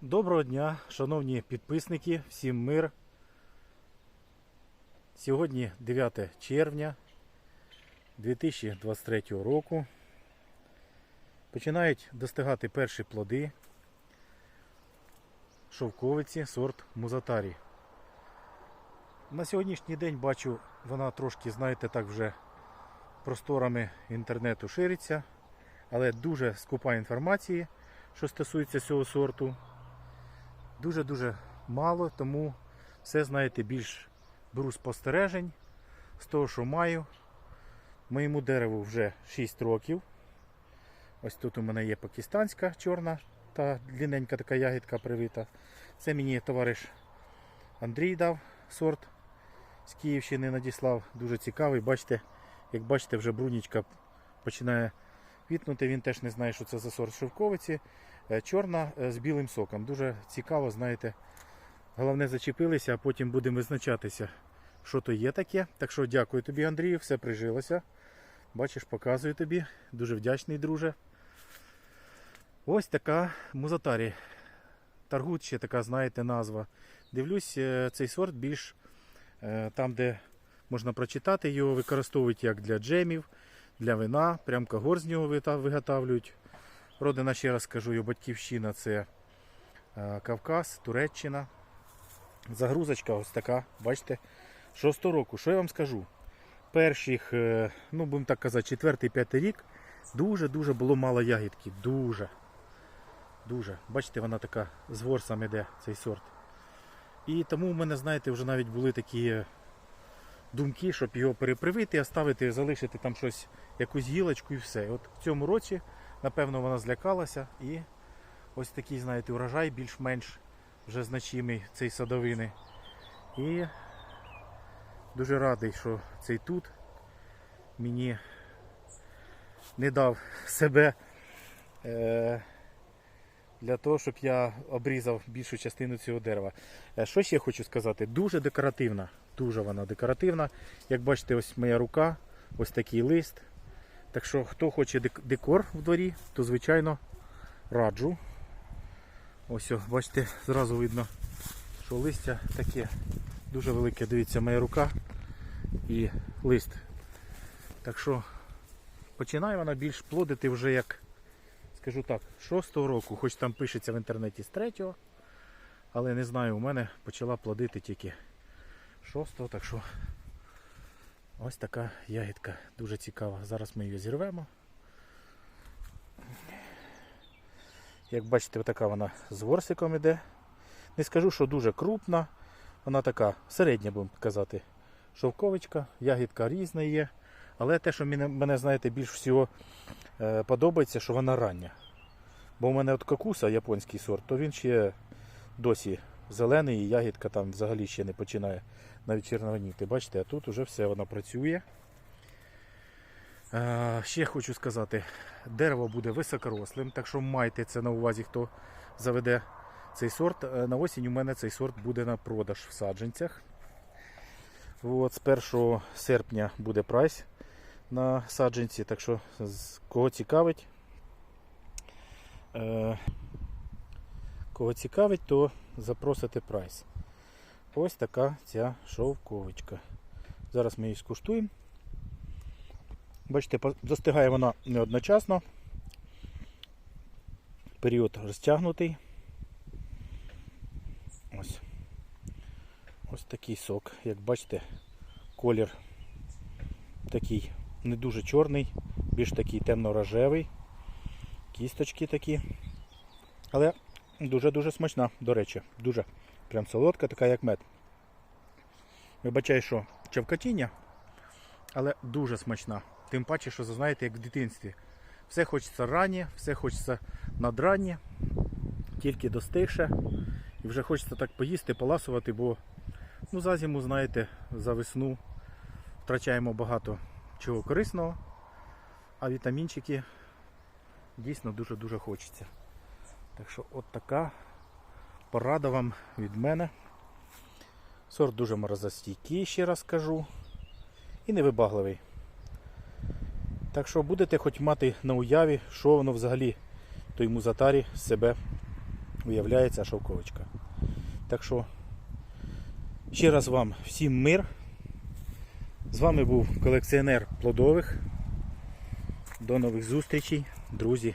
Доброго дня, шановні підписники, всім мир. Сьогодні 9 червня 2023 року. Починають достигати перші плоди шовковиці сорт Музатарі. На сьогоднішній день бачу, вона трошки, знаєте, так вже просторами інтернету шириться, але дуже скупа інформації, що стосується цього сорту. Дуже-дуже мало, тому все, знаєте, більш беру спостережень з того, що маю. Моєму дереву вже 6 років. Ось тут у мене є пакистанська чорна та длинненька така ягідка привита. Це мені товариш Андрій дав сорт з Київщини надіслав. Дуже цікавий. Бачите, як бачите, вже брунічка починає квітнути. Він теж не знає, що це за сорт шовковиці. Е, Чорна е, з білим соком. Дуже цікаво, знаєте. Головне зачепилися, а потім будемо визначатися, що то є таке. Так що дякую тобі, Андрію, все прижилося. Бачиш, показую тобі. Дуже вдячний, друже. Ось така музатарі. Таргут ще така, знаєте, назва. Дивлюсь, е, цей сорт більш там, де можна прочитати, його використовують як для джемів, для вина. Прям кагор з нього виготовлюють. Родина, ще раз скажу, його батьківщина це е, Кавказ, Туреччина. Загрузочка ось така, бачите, 6 року. Що я вам скажу? Перших, е, ну будемо так казати, четвертий, п'ятий рік дуже-дуже було мало ягідки. Дуже. Дуже. Бачите, вона така з ворсом іде, цей сорт. І тому в мене, знаєте, вже навіть були такі е, думки, щоб його перепривити, оставити, залишити там щось, якусь гілочку і все. От в цьому році, напевно, вона злякалася і ось такий, знаєте, урожай більш-менш вже значимий цей садовини. І дуже радий, що цей тут мені не дав себе е, для того, щоб я обрізав більшу частину цього дерева. Е, Що ще хочу сказати? Дуже декоративна. Дуже вона декоративна. Як бачите, ось моя рука, ось такий лист. Так що, хто хоче декор в дворі, то звичайно раджу. Ось, бачите, зразу видно, що листя таке дуже велике. Дивіться, моя рука і лист. Так що починає вона більш плодити вже як, скажу так, 6 року, хоч там пишеться в інтернеті з 3, але не знаю, у мене почала плодити тільки 6, так що ось така ягідка дуже цікава. Зараз ми її зірвемо. Як бачите, така вона з ворсиком іде. Не скажу, що дуже крупна. Вона така середня, будемо казати. Шовковичка, ягідка різна є. Але те, що мене, знаєте, більш всього е, подобається, що вона рання. Бо у мене от кокуса, японський сорт, то він ще досі зелений і ягідка там взагалі ще не починає навіть червоніти. Бачите, а тут вже все вона працює. Е, ще хочу сказати, дерево буде високорослим, так що майте це на увазі, хто заведе цей сорт. Е, На осінь у мене цей сорт буде на продаж в саджанцях. От, з 1 серпня буде прайс на саджанці, так що кого цікавить, е, кого цікавить, то запросите прайс. Ось така ця шовковичка. Зараз ми її скуштуємо. Бачите, достигає вона не одночасно. Період розтягнутий. Ось. Ось такий сок. Як бачите, колір такий не дуже чорний, більш такий темно-рожевий. Кісточки такі. Але дуже-дуже смачна, до речі. Дуже прям солодка, така як мед. Вибачаю, що чавкатіння, але дуже смачна. Тим паче, що знаєте, як в дитинстві. Все хочеться раннє, все хочеться надраннє, тільки достигше. І вже хочеться так поїсти, поласувати, бо ну, за зиму, знаєте, за весну втрачаємо багато чого корисного, а вітамінчики дійсно дуже-дуже хочеться. Так що от така порада вам від мене. Сорт дуже морозостійкий, ще раз кажу. І невибагливий. Так що будете хоч мати на уяві, що воно взагалі той музатарі з себе виявляється шовковичка. Так що ще раз вам всім мир. З вами був колекціонер плодових. До нових зустрічей, друзі.